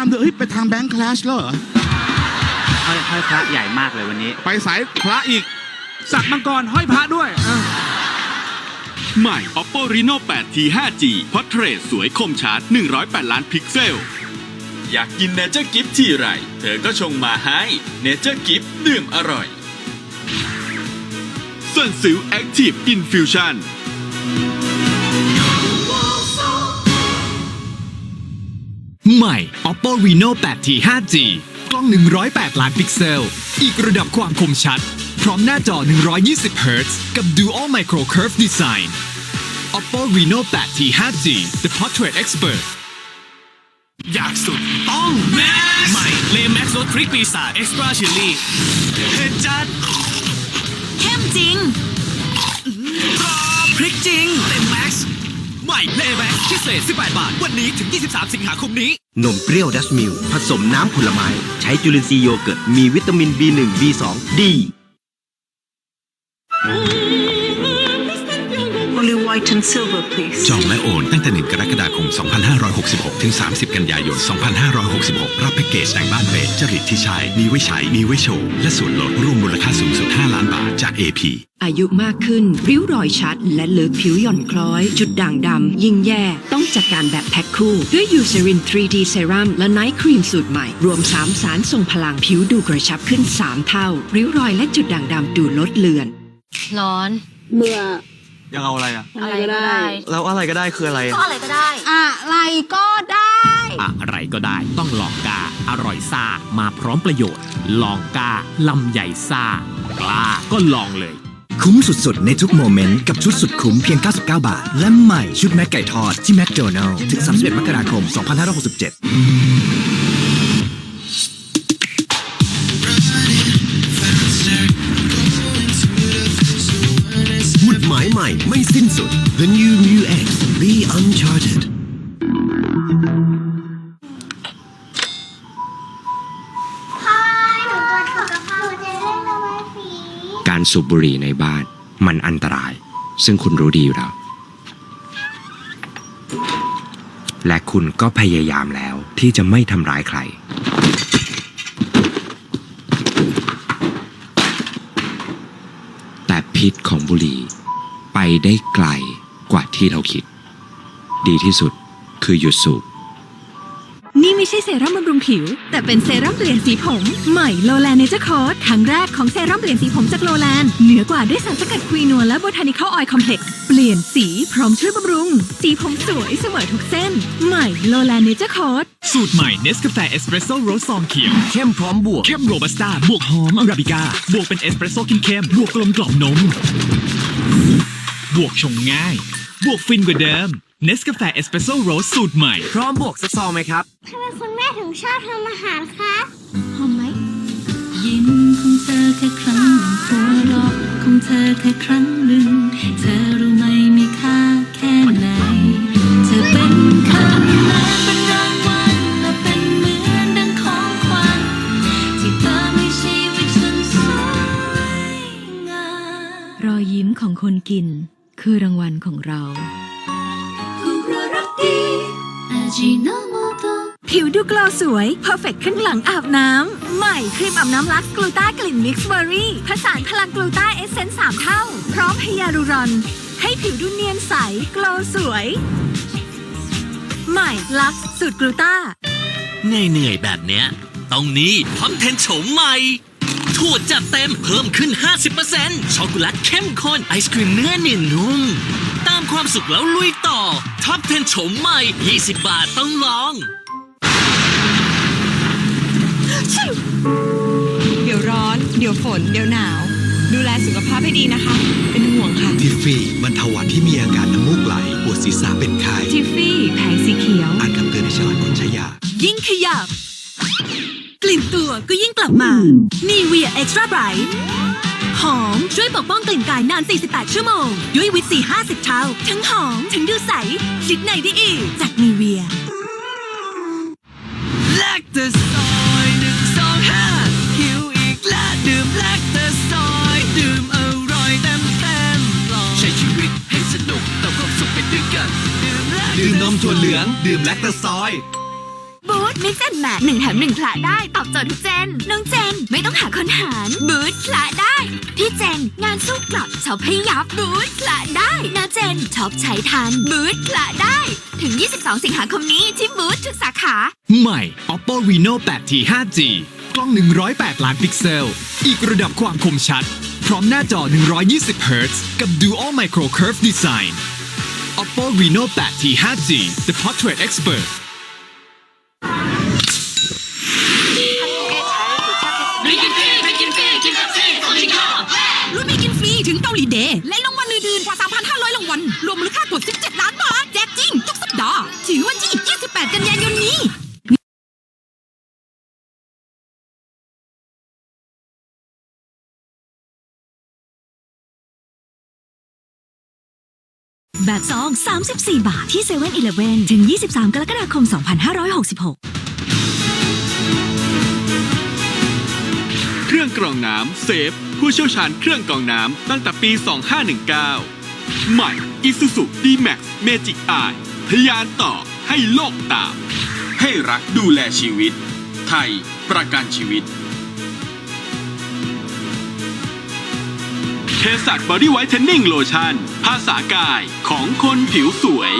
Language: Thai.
ามด้วยเฮ้ยไปทางแบงค์คลาสแล้วเหรอ ห้อยห้อยพระใหญ่มากเลยวันนี้ ไปสายพระอีก สักมังกรห้อยพระด้วยอะใหม่ Oppo Reno 8T 5G พอร์เทรตสวยคมชัด 108 ล้านพิกเซล อยากกินเนเจอร์กิฟที่ไร เธอก็ชงมาให้เนเจอร์กิฟดื่มอร่อยส่วนสิว Active Infusion ใหม่ Oppo Reno 8T 5G กล้อง 108 ล้านพิกเซล อีกระดับความคมชัด พร้อมหน้าจอ 120 Hz กับ Dual Micro Curve Design Oppo Reno 8T 5G The Portrait Expert อยากสุดต้องแม็กใหม่เลแม็กซ์รสพริกปีศาจ Extra Chili เผ็ดจัดเข้มจริงพริกจริงเต็มแม็กซ์ ใหม่เลแม็กพิเศษ 18 บาท วันนี้ถึง 23 สิงหาคมนี้ นมเปรี้ยวดัชมิลผสมน้ำผลไม้ ใช้จุลินทรีย์โยเกิร์ต มีวิตามิน B1 B2 ดี and silver please จองและโอนตั้งแต่1กรกฎาคม 2566 ถึง 30 กันยายน 2566 รับแพ็กเกจแต่งบ้านเป็นจริตที่ใช้มีไว้ใช้มีไว้โชว์ และส่วนลดรวมมูลค่าสูงสุด 5 ล้านบาทจาก AP อายุมากขึ้น ริ้วรอยชัด และเลิกผิวหย่อนคล้อย จุดด่างดำ ยิ่งแย่ ต้องจัดการแบบแพ็คคู่ ด้วยยูเซริน 3D เซรั่มและไนท์ครีมสูตรใหม่ รวม 3 สารทรงพลังผิวดูกระชับขึ้น 3 เท่า ริ้วรอยและจุดด่างดำดูลดเลือน ร้อน เบื่อ ยังเอาอะไรอะ อะไรก็ได้ แล้วอะไรก็ได้คืออะไร ก็อะไรก็ได้ อะไรก็ได้ อะไรก็ได้ต้องลองกาอร่อยซ่ามาพร้อมประโยชน์ ลองกาลำใหญ่ซ่ากล้าก็ลองเลย คุ้มสุดๆ ในทุกโมเมนต์ กับชุดสุดคุ้มเพียง 99 บาท และใหม่ชุดแม็กไก่ทอดที่แมคโดนัลล์ถึง 31 มกราคม 2567 การสูบบุหรี่ในบ้าน มันอันตราย ซึ่งคุณรู้ดีอยู่แล้ว และคุณก็พยายามแล้วที่จะไม่ทำร้ายใคร แต่พิษของบุหรี่ไปได้ไกลกว่าที่เราคิด ดีที่สุดคือหยุดสูบ นี่ไม่ใช่เซรั่มบำรุงผิว แต่เป็นเซรั่มเปลี่ยนสีผม ใหม่โลแลนเนเจอร์คอร์สครั้งแรกของเซรั่มเปลี่ยนสีผมจากโลแลนเหนือกว่าด้วยสารสกัดควีนัวและโบทานิคอลออยล์คอมเพล็กซ์เปลี่ยนสีพร้อมช่วยบำรุง สีผมสวยเสมอทุกเส้น ใหม่โลแลนเนเจอร์คอร์สสูตรใหม่เนสกาแฟเอสเปรสโซ่โรสซองเขียวเข้มพร้อมบวกเข้มโรบัสต้าบวกหอมอาราบิก้าบวกเป็นเอสเปรสโซ่เข้มๆบวกกลมกล่อมนม บวกชงง่าย บวกฟินกว่าเดิม เนสกาแฟเอสเปรสโซ่โรสสูตรใหม่ พร้อมบวกสักซองไหมครับ ทำไมคุณแม่ถึงชอบทำอาหารคะหอมไหม ยิ้มของเธอแค่ครั้งหนึ่งหัวเราะของเธอแค่ครั้งหนึ่ง เธอรู้ไหมมีค่าแค่ไหน เธอเป็นคำแม้เป็นรางวัลและเป็นเหมือนดังของขวัญที่เติมให้ชีวิตฉันสวยงาม รอยยิ้มของคนกินคือรางวัลของเรา ผิวดูกลอสวย เพอร์เฟกขึ้นหลังอาบน้ำ ใหม่ครีมอาบน้ำลักกลูต้ากลิ่นมิกซ์เบอร์รี่ ผสานพลังกลูต้าเอเซนส์สามเท่า พร้อมไฮยาลูรอน ให้ผิวดูเนียนใสกลอสวย ใหม่ลักสูตรกลูต้าเหนื่อยๆแบบเนี้ยต้องนี้ท็อป10โฉมใหม่ถั่วจัดเต็มเพิ่มขึ้น 50%ช็อกโกแลตเข้มข้นไอศครีมเนื้อเนียนนุ่ม ตามความสุขแล้วลุยต่อ ท็อป 10 โฉมใหม่ 20 บาทต้องลอง เดี๋ยวร้อน เดี๋ยวฝน เดี๋ยวหนาว ดูแลสุขภาพให้ดีนะคะ เป็นห่วงค่ะ ทิฟฟี่บรรเทาหวัดที่มีอาการน้ำมูกไหล ปวดศีรษะเป็นไข้ทิฟฟี่แผงสีเขียว อ่านคำเตือนในฉลากก่อนใช้ยา ยิ่งขยับ กลิ่นตัวก็ยิ่งกลับมานีเวี ยเอ็กซ์ตร้าไบรท์หอม ช่วยปกป้องกลิ่นกายนาน 48 ชั่วโมง ด้วยวิตซี50 เท่า ทั้งหอม ทั้งดูใสชิดในได้อีก จากนีเวียแลคตาซอยหนึ่งสองห้าหิวอีกแล้วดื่มแลคตาซอยดื่มอร่อยเต็มเต็มลองใช้ชีวิตให้สนุกเติมความสุขไปด้วยกัน ดื่มแลคดื่มนมถั่วเหลือง ดื่มแลคตาซอยบูธ มิกซ์แอนแมทหนึ่งแถมหนึ่งคละได้ตอบโจทย์ทุกเจน น้องเจนไม่ต้องหาคนหารบูธคละได้ พี่เจนงานสู้กลับช็อปให้ยับบูธคละได้นะเจนช็อปใช้ทันบูธคละได้ ถึง 22 สิงหาคมนี้ที่บูธทุกสาขา ใหม่ Oppo Reno 8T 5G กล้อง 108 ล้านพิกเซล อีกระดับความคมชัด พร้อมหน้าจอ 120 Hz กับ Dual Micro Curve Design Oppo Reno 8T 5G The Portrait Expert และรางวัลอื่นๆกว่า 3,500 รางวัล รวมมูลค่ากว่า 17 ล้านบาท แจกจริง ทุกสัปดาห์ ถึงวันที่ 28 กันยายนนี้แบบซอง 34 บาท ที่7 e เ e ่ e อถึง 23 กรกฎาคม 2566 เครื่องกรองน้ำเซฟ ผู้เชี่ยวชาญเครื่องกรองน้ำตั้งแต่ปี 2519 ใหม่ Isuzu D-Max Magic Eye ทะยานต่อให้โลกตาม ให้รักดูแลชีวิต ไทยประกันชีวิตเทสัตบอดี้ไวท์เทนนิ่งโลชั่นภาษากายของคนผิวสวย